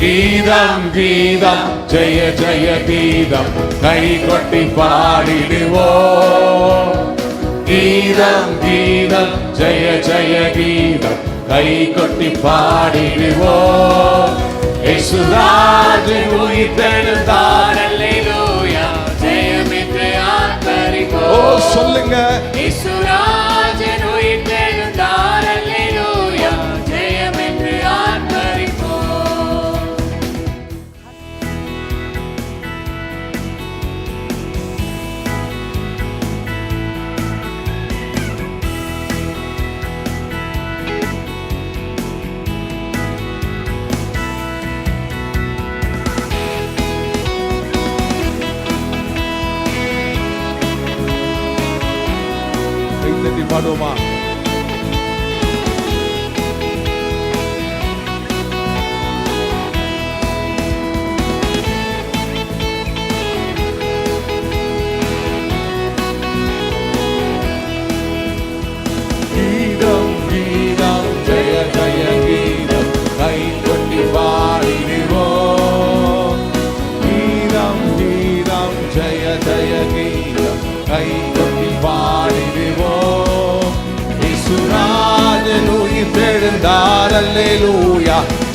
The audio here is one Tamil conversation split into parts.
கீதம் கீதம் ஜெய ஜெய கீதம். கை கொட்டி பாடிடுவோம். கீதம் கீதம் ஜெய ஜெய கீதம். கை கொட்டி பாடிடுவோம். இயேசுராஜன் உயிர்த்தெழுந்தார் அல்லேலூயா ஜெயமிட்டு ஓ ஆர்ப்பரிப்போம் சொல்லுங்க バルドマ。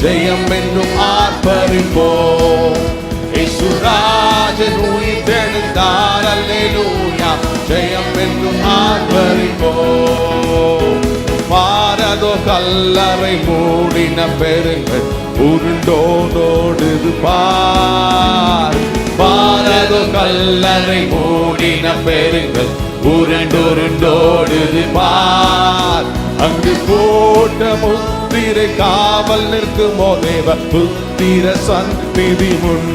ஜெயம் என்றும் ஆர்ப்பரிப்போம் இசுராஜன் உயிர் அல்லேலூயா. ஜெயம் என்றும் ஆர்ப்பரிப்போம் பாரதோ கல்லறை மூடின பெருங்கள் உருண்டோடோடுது பார் பாரதோ கல்லறை மூடின பெருங்கள் உருண்டோருண்டோடுது பார் அங்கு போட்ட முத்திரை காவல் நிற்குமோ தேவ புத்திர சந்நிதி முன்.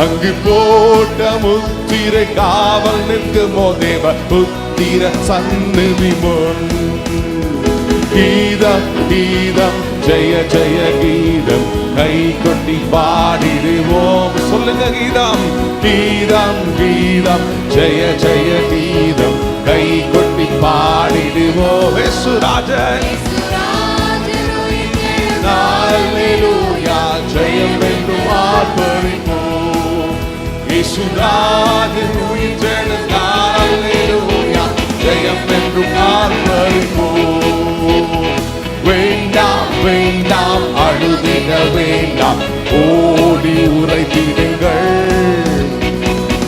அங்கு போட்ட முத்திரை காவல் நிற்குமோ தேவ புத்திர சந்நிதி முன். கீதம் கீதம் ஜெய ஜெய கீதம் கை கொட்டி பாடிடுவோம். சொல்லுங்க கீதம். கீதம் கீதம் ஜெய ஜெய கீதம் கை கொட்டி பாடிடுவோம். சுராஜன் ஆர்ப்பரிப்போம் இயேசுராஜன் உயிர்த்தெழுந்தார் அல்லேலூயா ஜெயம் என்றும் ஆர்ப்பரிப்போம் வேண்டாம் வேண்டாம் அழுதிட வேண்டாம் ஓடி உரைத்திடுங்கள்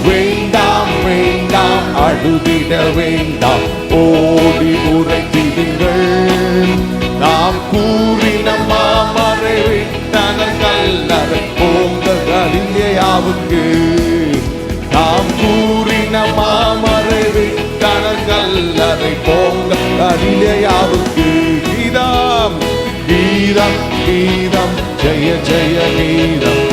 வேண்டாம் வேண்டாம் அழுதிட வேண்டாம் ஓடி உரைத்திடுங்கள் நாம் கூறின கலிலேயாவுக்கு நாம் கூறின மாமரை விட்டனர் போங்க. கலிலேயாவுக்கு கீதம் கீதம் கீதம் ஜெய ஜெய கீதம்.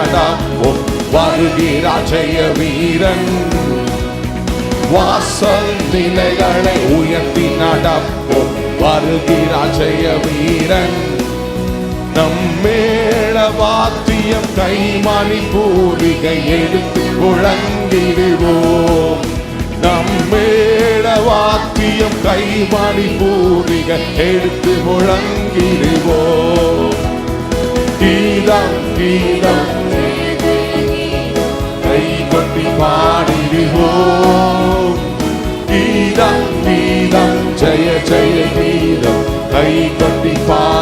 உயர்த்தி நடாப்போம். வருகிறார் ஜெய வீரன் வாசல் நிலைகளை உயர்த்தி நடப்போம். வருகிறார் ஜெய வீரன். நம்மேள வாத்தியம் கைமணி பூரிகை எடுத்து முழங்கிடுவோம் நம்மேள வாத்தியம் கைமணி பூரிகை எடுத்து முழங்கிடுவோம் கீதம் கீதம். ஜெய ஜெய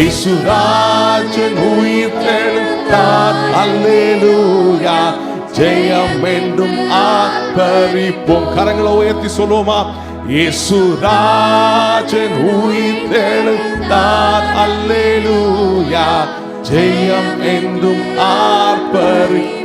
இசுராஜன் உயிர் தெழுந்தார் அல்லேலூயா. ஜெயம் என்றும் ஆர்ப்பரிப்போம் கரங்களை உயர்த்தி சொல்லுவோமா? இசுராஜன் உயிர் தெழுந்தார் அல்லேலூயா. ஜெயம் என்றும் ஆர்ப்பரி